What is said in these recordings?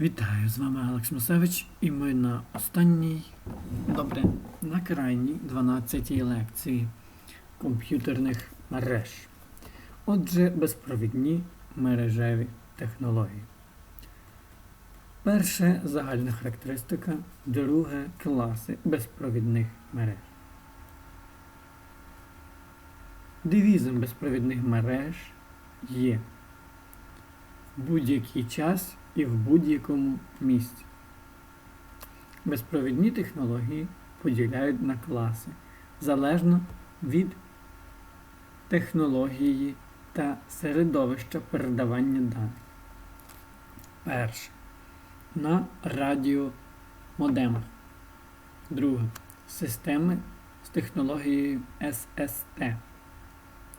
Вітаю, з вами Алекс Мусевич, і ми на останній, добре, на крайній 12-й лекції комп'ютерних мереж. Отже, безпровідні мережеві технології. Перше загальна характеристика, друге класи безпровідних мереж. Девізом безпровідних мереж є будь-який час і в будь-якому місці. Безпровідні технології поділяють на класи залежно від технології та середовища передавання даних. Перше. На радіомодемах. Друге. Системи з технологією SST.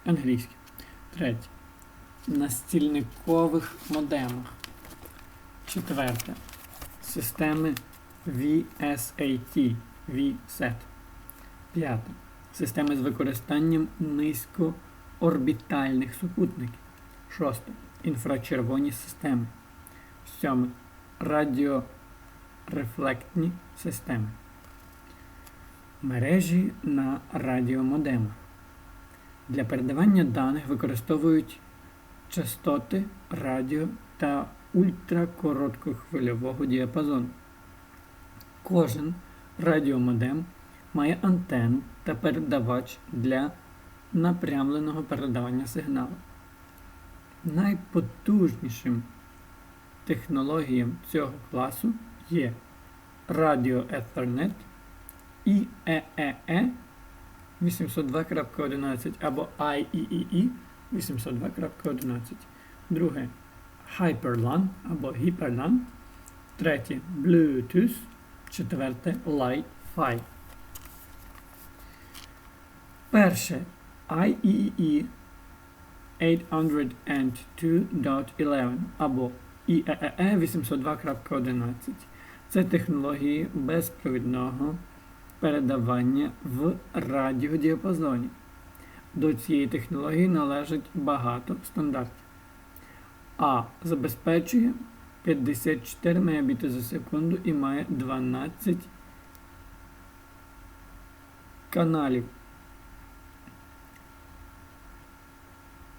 Англійське. Третє. На стільникових модемах. Четверте. Системи VSAT. VSAT. П'яте. Системи з використанням низькоорбітальних супутників. Шосте. Інфрачервоні системи. Сьоме. Радіорефлектні системи. Мережі на радіомодемах. Для передавання даних використовують частоти радіо та ультракороткохвильового діапазону. Кожен радіомодем має антенну та передавач для напрямленого передавання сигналу. Найпотужнішим технологіям цього класу є Radio Ethernet і EEE 802.11 або IEEE 802.11. Друге Hyperlan або Hyperlan. Третє Bluetooth. Четверте Li-Fi. Перше IEEE 802.11 або IEEE 802.11. Це технології безпровідного передавання в радіодіапазоні. До цієї технології належить багато стандартів. А забезпечує 54 Мбіт за секунду і має 12 каналів.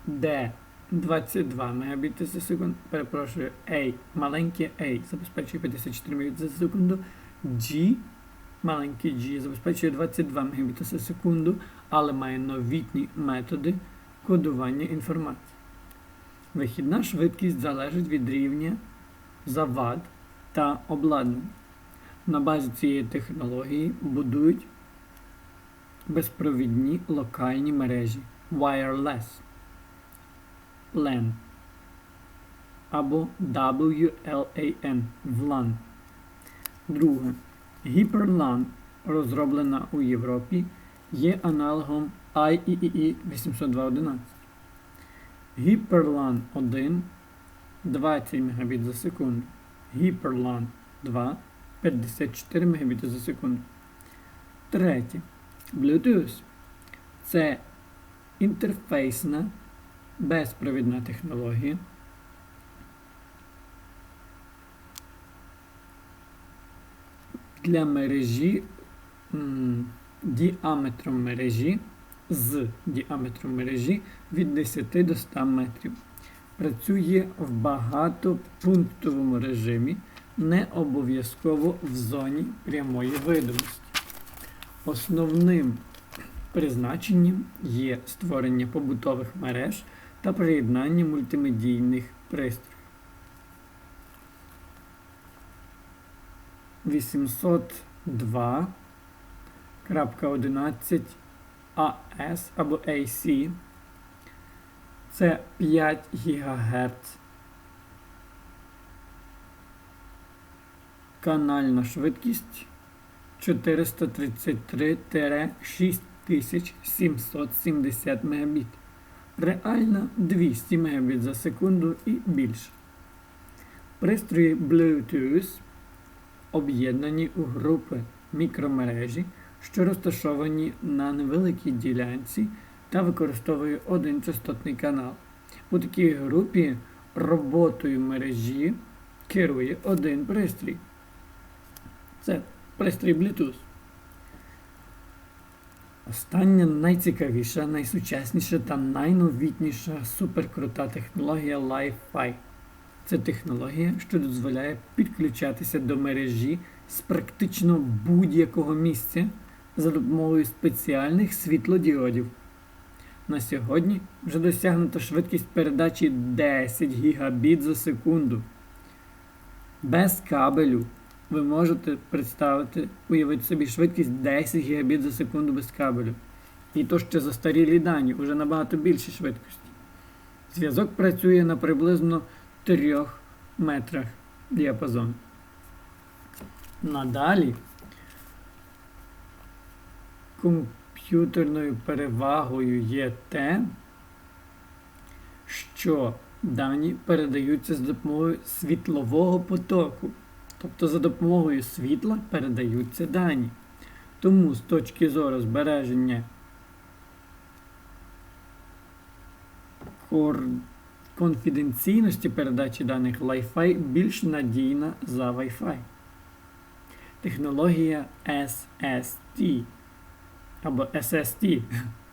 Д 22 Мбіт за секунду. Перепрошую, A, маленьке A забезпечує 54 Мбіт за секунду. G, маленький G забезпечує 22 Мбіт за секунду, але має новітні методи кодування інформації. Вихідна швидкість залежить від рівня завад та обладнання. На базі цієї технології будують безпровідні локальні мережі Wireless LAN або WLAN WLAN. Друге. Hyperlan, розроблена у Європі, є аналогом IEEE 802.11. Hyperlan 1 20 Мбіт за секунду. Hyperlan 2 54 Мбіт за секунду. Третє. Bluetooth. Це інтерфейсна безпровідна технологія. Для мережі діаметром мережі з діаметром мережі від 10 до 100 метрів. Працює в багатопунктовому режимі, не обов'язково в зоні прямої видимості. Основним призначенням є створення побутових мереж та приєднання мультимедійних пристроїв. 802.11 AS або AC це 5 ГГц. Канальна швидкість 433-6770 Мбіт. Реальна 200 Мбіт за секунду і більше. Пристрої Bluetooth об'єднані у групи мікромережі, що розташовані на невеликій ділянці та використовує один частотний канал. У такій групі роботою мережі керує один пристрій. Це пристрій Bluetooth. Остання найцікавіша, найсучасніша та найновітніша суперкрута технологія Li-Fi. Це технологія, що дозволяє підключатися до мережі з практично будь-якого місця за допомогою спеціальних світлодіодів. На сьогодні вже досягнута швидкість передачі 10 гігабіт за секунду. Без кабелю ви можете представити, уявити собі швидкість 10 гігабіт за секунду без кабелю. І то ще застарілі дані, уже набагато більші швидкості. Зв'язок працює на приблизно 3 метрах діапазону. Надалі комп'ютерною перевагою є те, що дані передаються з допомогою світлового потоку. Тобто за допомогою світла передаються дані. Тому з точки зору збереження конфіденційності передачі даних Wi-Fi більш надійна за Wi-Fi. Технологія SST або SST,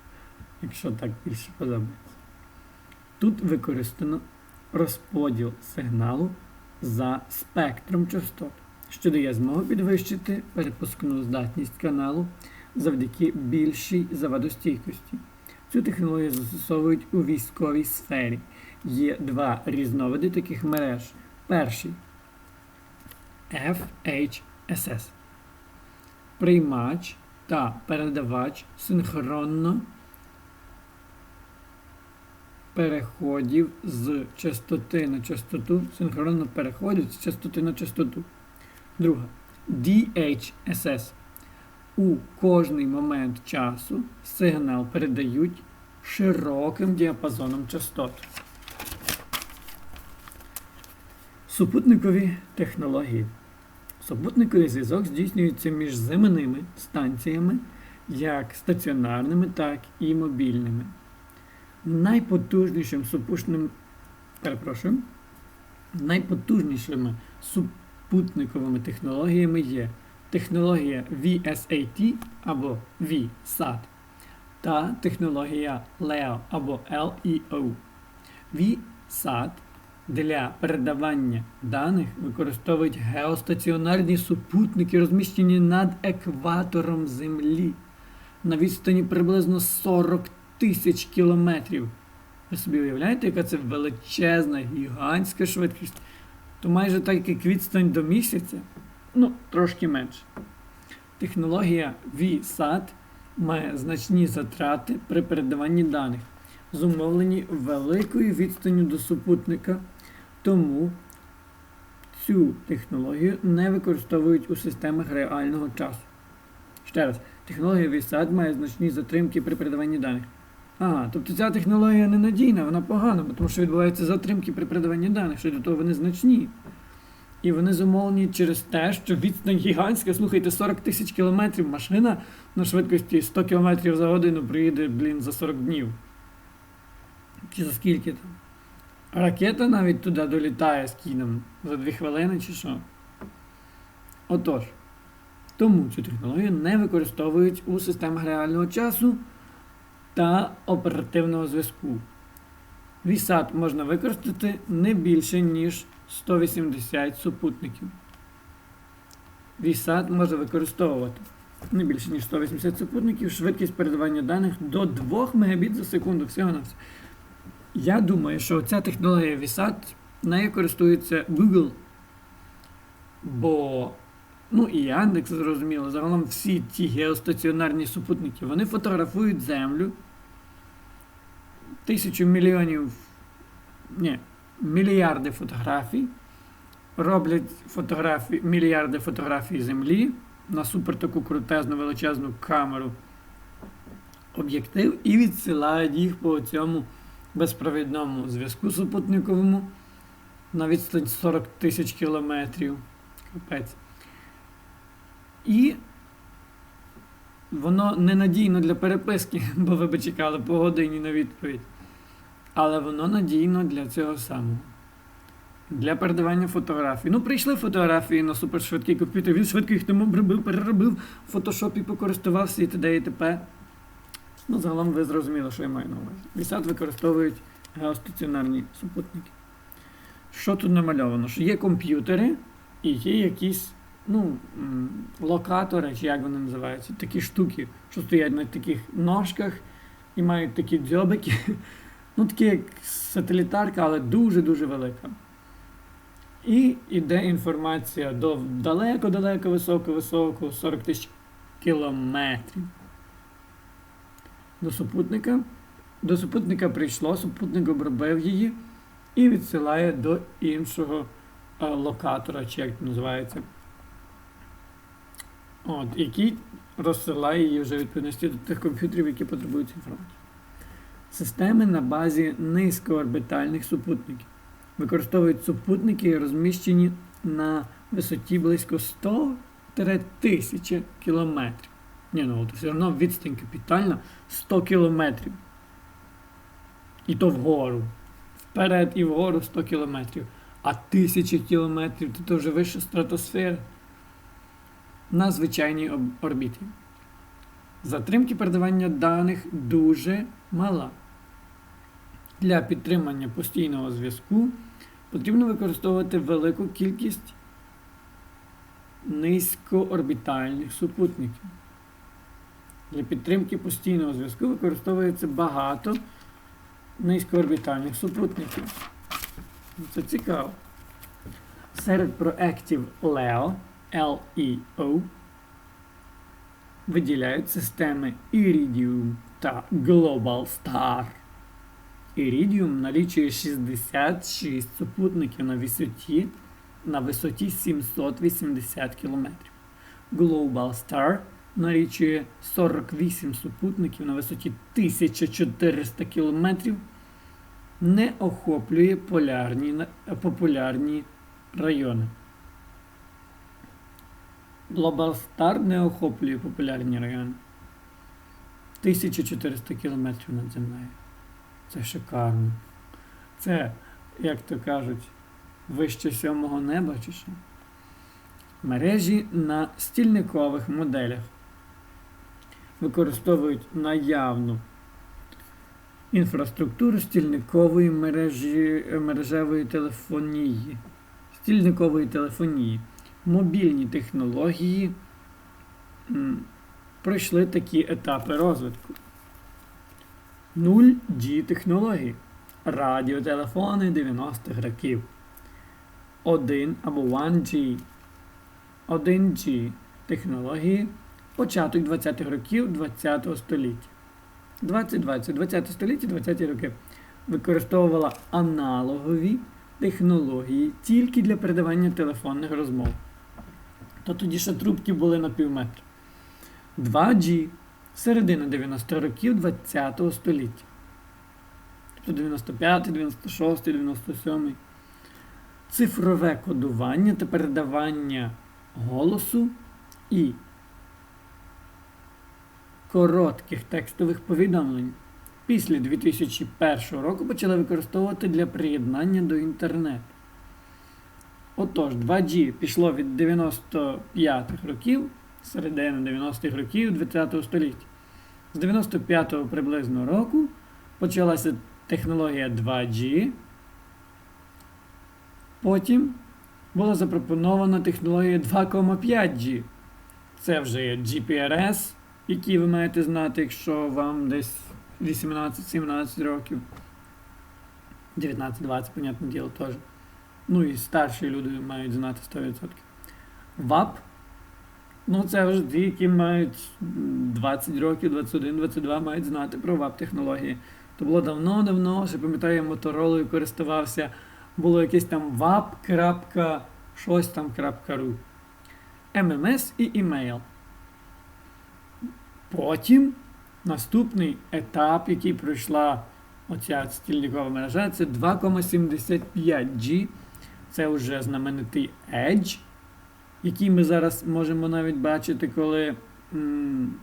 якщо так більше подобається. Тут використано розподіл сигналу за спектром частот, що дає змогу підвищити перепускну здатність каналу завдяки більшій завадостійкості. Цю технологію застосовують у військовій сфері. Є два різновиди таких мереж. Перший FHSS. Приймач та передавач синхронно переходів з частоти на частоту, синхронно переходять з частоти на частоту. Друга. DHSS. У кожний момент часу сигнал передають широким діапазоном частот. Супутникові технології. Супутниковий зв'язок здійснюється між земними станціями, як стаціонарними, так і мобільними. Найпотужнішим супушним, перепрошую, найпотужнішими супутниковими технологіями є технологія VSAT або VSAT та технологія LEO або LEO. VSAT для передавання даних використовують геостаціонарні супутники, розміщені над екватором Землі на відстані приблизно 40 тисяч кілометрів. Ви собі уявляєте, яка це величезна, гігантська швидкість? То майже так, як відстань до місяця, ну, трошки менше. Технологія VSAT має значні затрати при передаванні даних, зумовлені великою відстанню до супутника, тому цю технологію не використовують у системах реального часу. Ще раз, технологія VSAT має значні затримки при передаванні даних. Ага, тобто ця технологія ненадійна, вона погана, тому що відбуваються затримки при передаванні даних, що до того вони значні. І вони зумовлені через те, що відстань гігантська, слухайте, 40 тисяч кілометрів машина на швидкості 100 кілометрів за годину приїде, блін, за 40 днів. Чи за скільки там? Ракета навіть туди долітає з кіном за 2 хвилини чи що. Отож, тому цю технологію не використовують у системах реального часу та оперативного зв'язку. VSAT можна використати не більше, ніж 180 супутників. VSAT може використовувати не більше, ніж 180 супутників, швидкість передавання даних до 2 Мбіт за секунду. Всього на все. Я думаю, що ця технологія VSAT нею користується Google. Бо, ну і Яндекс, зрозуміло, загалом всі ті геостаціонарні супутники, вони фотографують Землю. Тисячу мільйонів, ні, мільярди фотографій, роблять фотографії, мільярди фотографій Землі на супер таку крутезну величезну камеру об'єктив і відсилають їх по цьому безпровідному зв'язку супутниковому на відстань 40 тисяч кілометрів. Капець. І воно ненадійно для переписки, бо ви б чекали по годині на відповідь. Але воно надійно для цього самого. Для передавання фотографій. Ну, прийшли фотографії на супершвидкий комп'ютер, він швидко їх обробив, переробив, в фотошопі покористувався і т.д. і т.п. Ну, загалом ви зрозуміли, що я маю на увазі. VSAT використовують геостаціонарні супутники. Що тут намальовано? Що є комп'ютери і є якісь ну, локатори, чи як вони називаються, такі штуки, що стоять на таких ножках і мають такі дзьобики. Ну, такі як сателітарка, але дуже-дуже велика. І йде інформація до далеко-далеко, високо-високо, 40 тисяч кілометрів. До супутника. До супутника прийшло, супутник обробив її і відсилає до іншого е, локатора, чи як це називається. От, який розсилає її вже відповідності до тих комп'ютерів, які потребують інформації. Системи на базі низькоорбітальних супутників. Використовують супутники, розміщені на висоті близько 100-1000 кілометрів. Ні, ну все одно відстань капітальна 100 кілометрів. І то вгору. Вперед і вгору 100 кілометрів. А тисячі кілометрів то, то вже вища стратосфера. На звичайній орбіті. Затримки передавання даних дуже мала. Для підтримання постійного зв'язку потрібно використовувати велику кількість низькоорбітальних супутників. Для підтримки постійного зв'язку використовується багато низькоорбітальних супутників. Це цікаво. Серед проєктів LEO, LEO виділяють системи Iridium та Global Star. Iridium налічує 66 супутників на висоті, на висоті 780 км. Global Star налічує 48 супутників на висоті 1400 км, не охоплює полярні, популярні райони. Global Star не охоплює популярні райони. 1400 км над землею. Це шикарно. Це, як то кажуть, вище сьомого неба чи що. Мережі на стільникових моделях використовують наявну інфраструктуру стільникової мережі, мережевої телефонії. Стільникової телефонії. Мобільні технології м, пройшли такі етапи розвитку. 0G технології. Радіотелефони 90-х років. 1 або 1G. 1G технології. Початок 20-х років 20-го століття. 2020, 20 століття, 20-ті роки використовувала аналогові технології тільки для передавання телефонних розмов. То тоді ще трубки були на пів метра. 2G середина 90-х років 20 століття. Тобто 95, 96, 97. Цифрове кодування та передавання голосу і коротких текстових повідомлень. Після 2001 року почали використовувати для приєднання до інтернету. Отож, 2G пішло від 95-х років, середини 90-х років 20 століття. З 95-го приблизно року почалася технологія 2G. Потім була запропонована технологія 2,5G. Це вже є GPRS, який ви маєте знати, якщо вам десь 18-17 років. 19-20, понятне діло, теж. Ну і старші люди мають знати 100%. ВАП. Ну, це вже ті, які мають 20 років, 21, 22 мають знати про ВАП-технології. То було давно-давно, ще пам'ятаю, я моторолою користувався. Було якесь там вап. щось там .ру. ММС і імейл. Потім наступний етап, який пройшла оця стільникова мережа, це 2,75G. Це вже знаменитий Edge, який ми зараз можемо навіть бачити, коли м,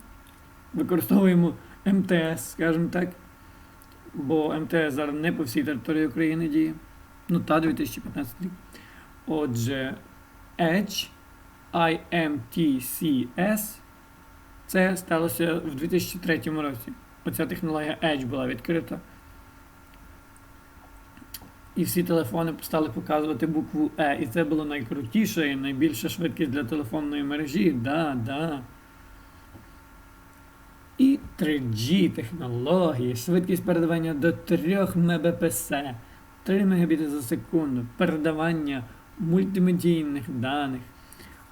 використовуємо МТС, скажімо так. Бо МТС зараз не по всій території України діє. Ну та 2015 рік. Отже, Edge IMTCS це сталося в 2003 році. Оця технологія Edge була відкрита. І всі телефони стали показувати букву E. І це було найкрутіше і найбільша швидкість для телефонної мережі. Да, да. І 3G технології, швидкість передавання до 3 Мбпс, 3 Мбіт за секунду, передавання мультимедійних даних,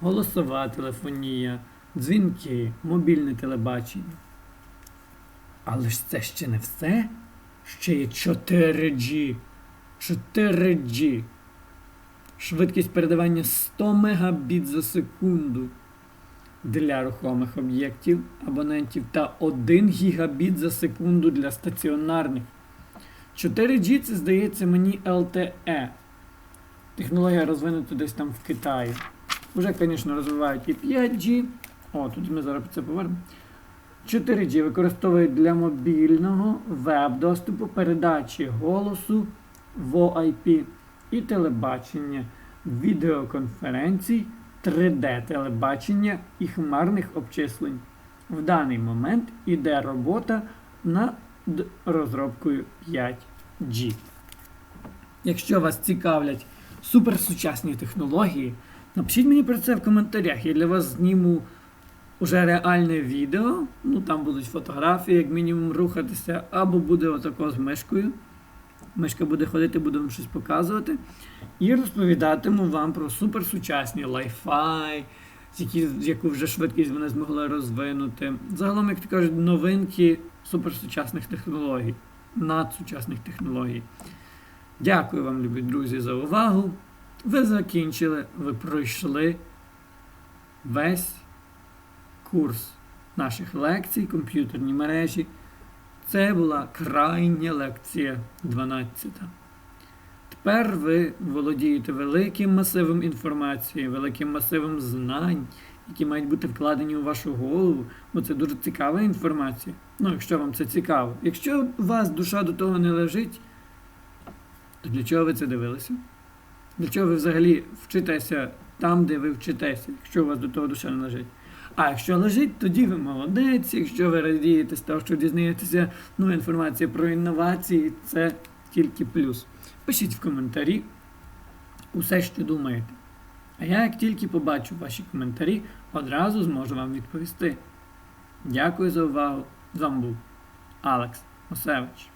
голосова телефонія, дзвінки, мобільне телебачення. Але ж це ще не все. Ще є 4G. 4G. Швидкість передавання 100 Мбіт за секунду для рухомих об'єктів абонентів та 1 гігабіт за секунду для стаціонарних. 4G це здається мені LTE. Технологія розвинута десь там в Китаї. Уже, звісно, розвивають і 5G. О, тут ми зараз це повернемо. 4G використовують для мобільного веб-доступу, передачі голосу VoIP і телебачення, відеоконференцій, 3D-телебачення і хмарних обчислень. В даний момент іде робота над розробкою 5G. Якщо вас цікавлять суперсучасні технології, напишіть мені про це в коментарях. Я для вас зніму уже реальне відео. Ну там будуть фотографії, як мінімум, рухатися, або буде отако з мишкою. Мишка буде ходити, буду вам щось показувати. І розповідатиму вам про суперсучасні Wi-Fi, яку вже швидкість вони змогли розвинути. Загалом, як то кажуть, новинки суперсучасних технологій, надсучасних технологій. Дякую вам, любі друзі, за увагу. Ви закінчили, ви пройшли весь курс наших лекцій, комп'ютерні мережі. Це була крайня лекція 12. Тепер ви володієте великим масивом інформації, великим масивом знань, які мають бути вкладені у вашу голову, бо це дуже цікава інформація. Ну, якщо вам це цікаво. Якщо у вас душа до того не лежить, то для чого ви це дивилися? Для чого ви взагалі вчитеся там, де ви вчитеся, якщо у вас до того душа не лежить? А якщо лежить, тоді ви молодець. Якщо ви радієте з того, що дізнаєтеся ну, інформація про інновації, це тільки плюс. Пишіть в коментарі усе, що думаєте. А я, як тільки побачу ваші коментарі, одразу зможу вам відповісти. Дякую за увагу. З вами був Алекс Осевич.